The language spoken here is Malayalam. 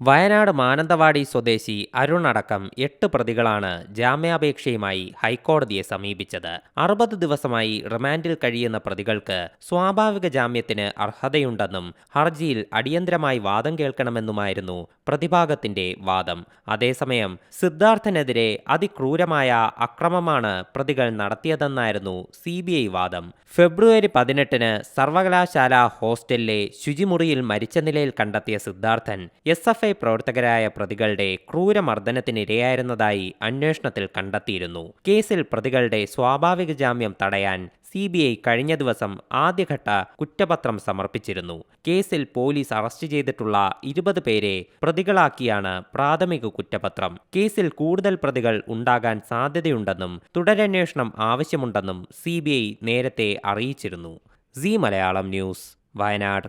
വയനാട് മാനന്തവാടി സ്വദേശി അരുൺ അടക്കം എട്ട് പ്രതികളാണ് ജാമ്യാപേക്ഷയുമായി ഹൈക്കോടതിയെ സമീപിച്ചത്. അറുപത് ദിവസമായി റിമാൻഡിൽ കഴിയുന്ന പ്രതികൾക്ക് സ്വാഭാവിക ജാമ്യത്തിന് അർഹതയുണ്ടെന്നും ഹർജിയിൽ അടിയന്തരമായി വാദം കേൾക്കണമെന്നുമായിരുന്നു പ്രതിഭാഗത്തിന്റെ വാദം. അതേസമയം സിദ്ധാർത്ഥനെതിരെ അതിക്രൂരമായ അക്രമമാണ് പ്രതികൾ നടത്തിയതെന്നായിരുന്നു സി വാദം. ഫെബ്രുവരി പതിനെട്ടിന് സർവകലാശാല ഹോസ്റ്റലിലെ ശുചിമുറിയിൽ മരിച്ച നിലയിൽ കണ്ടെത്തിയ സിദ്ധാർത്ഥൻ എസ് എഫ് ഐ പ്രവർത്തകരായ പ്രതികളുടെ ക്രൂരമർദ്ദനത്തിനിരയായിരുന്നതായി അന്വേഷണത്തിൽ കണ്ടെത്തിയിരുന്നു. കേസിൽ പ്രതികളുടെ സ്വാഭാവിക ജാമ്യം തടയാൻ സി ബി ഐ കഴിഞ്ഞ ദിവസം ആദ്യഘട്ട കുറ്റപത്രം സമർപ്പിച്ചിരുന്നു. കേസിൽ പോലീസ് അറസ്റ്റ് ചെയ്തിട്ടുള്ള ഇരുപത് പേരെ പ്രതികളാക്കിയാണ് പ്രാഥമിക കുറ്റപത്രം. കേസിൽ കൂടുതൽ പ്രതികൾ ഉണ്ടാകാൻ സാധ്യതയുണ്ടെന്നും തുടരന്വേഷണം ആവശ്യമുണ്ടെന്നും സി നേരത്തെ അറിയിച്ചിരുന്നു. C Malayalam news Wayanad.